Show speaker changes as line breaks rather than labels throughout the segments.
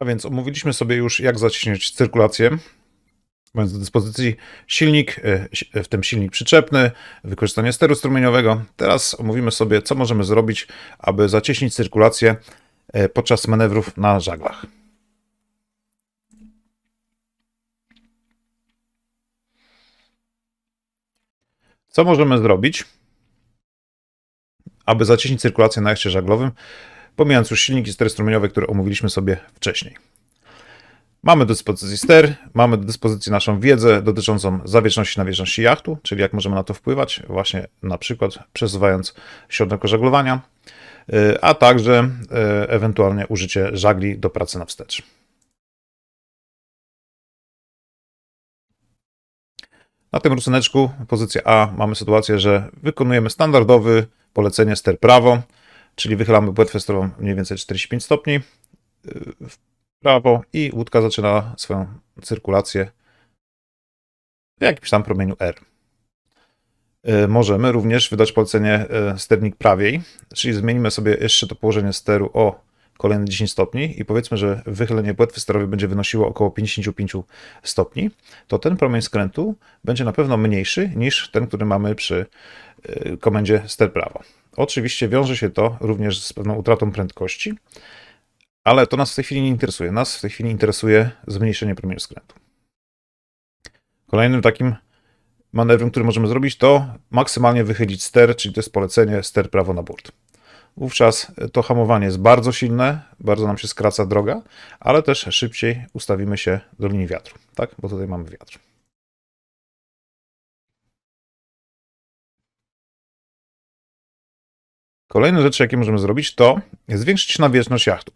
A więc omówiliśmy sobie już, jak zaciśniać cyrkulację, mając do dyspozycji silnik, e, si- w tym silnik przyczepny, wykorzystanie steru strumieniowego. Teraz omówimy sobie, co możemy zrobić, aby zacieśnić cyrkulację e, podczas manewrów na żaglach. Co możemy zrobić, aby zacieśnić cyrkulację na jachcie żaglowym, pomijając już silniki stery strumieniowe, które omówiliśmy sobie wcześniej. Mamy do dyspozycji ster, mamy do dyspozycji naszą wiedzę dotyczącą zawieczności nawierzchności jachtu, czyli jak możemy na to wpływać, właśnie na przykład przesuwając środek żaglowania, y, a także y, ewentualnie użycie żagli do pracy na wstecz. Na tym rysuneczku, pozycja A, mamy sytuację, że wykonujemy standardowy polecenie ster prawo, czyli wychylamy płetwę sterową mniej więcej 45 stopni y, w prawo i łódka zaczyna swoją cyrkulację w jakimś tam promieniu R. Y, Możemy również wydać polecenie y, sternik prawiej, czyli zmienimy sobie jeszcze to położenie steru o kolejne 10 stopni i powiedzmy, że wychylenie płetwy sterowej będzie wynosiło około 55 stopni, to ten promień skrętu będzie na pewno mniejszy niż ten, który mamy przy komendzie ster prawo. Oczywiście wiąże się to również z pewną utratą prędkości, ale to nas w tej chwili nie interesuje. Nas w tej chwili interesuje zmniejszenie promieniu skrętu. Kolejnym takim manewrem, który możemy zrobić, to maksymalnie wychylić ster, czyli to jest polecenie ster prawo na burt. Wówczas to hamowanie jest bardzo silne, bardzo nam się skraca droga, ale też szybciej ustawimy się do linii wiatru, tak? Bo tutaj mamy wiatr. Kolejne rzeczy, jakie możemy zrobić, to zwiększyć nawierzchność jachtu.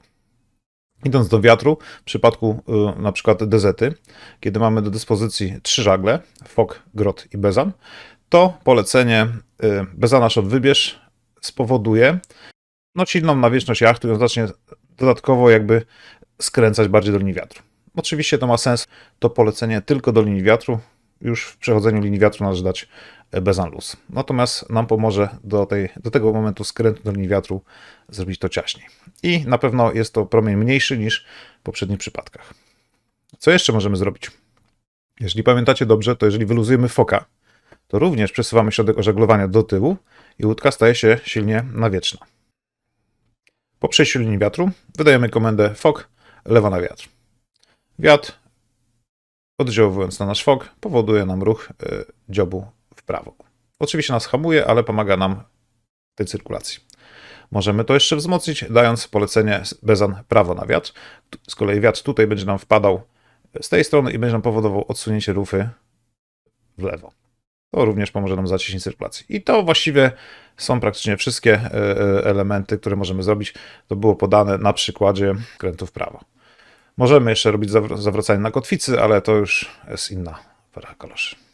Idąc do wiatru, w przypadku y, na przykład dezety, kiedy mamy do dyspozycji trzy żagle, fok, grot i bezan, to polecenie y, bezana shot wybierz spowoduje no, silną nawierzchność jachtu i on zacznie dodatkowo jakby skręcać bardziej do linii wiatru. Oczywiście to ma sens, to polecenie tylko do linii wiatru, już w przechodzeniu linii wiatru należy dać bezan luz. Natomiast nam pomoże do, tej, do tego momentu skrętu linii wiatru zrobić to ciaśniej. I na pewno jest to promień mniejszy niż w poprzednich przypadkach. Co jeszcze możemy zrobić? Jeżeli pamiętacie dobrze, to jeżeli wyluzujemy foka, to również przesuwamy środek ożaglowania do tyłu i łódka staje się silnie nawietrzna. Po przejściu linii wiatru wydajemy komendę fok lewa na wiatr. Wiatr, oddziałując na nasz fok, powoduje nam ruch y, dziobu prawo. Oczywiście nas hamuje, ale pomaga nam w tej cyrkulacji. Możemy to jeszcze wzmocnić, dając polecenie bezan prawo na wiatr. Z kolei wiatr tutaj będzie nam wpadał z tej strony i będzie nam powodował odsunięcie rufy w lewo. To również pomoże nam zacieśnić cyrkulacji. I to właściwie są praktycznie wszystkie e, e, elementy, które możemy zrobić. To było podane na przykładzie krętu w prawo. Możemy jeszcze robić zawr- zawracanie na kotwicy, ale to już jest inna para kaloszy.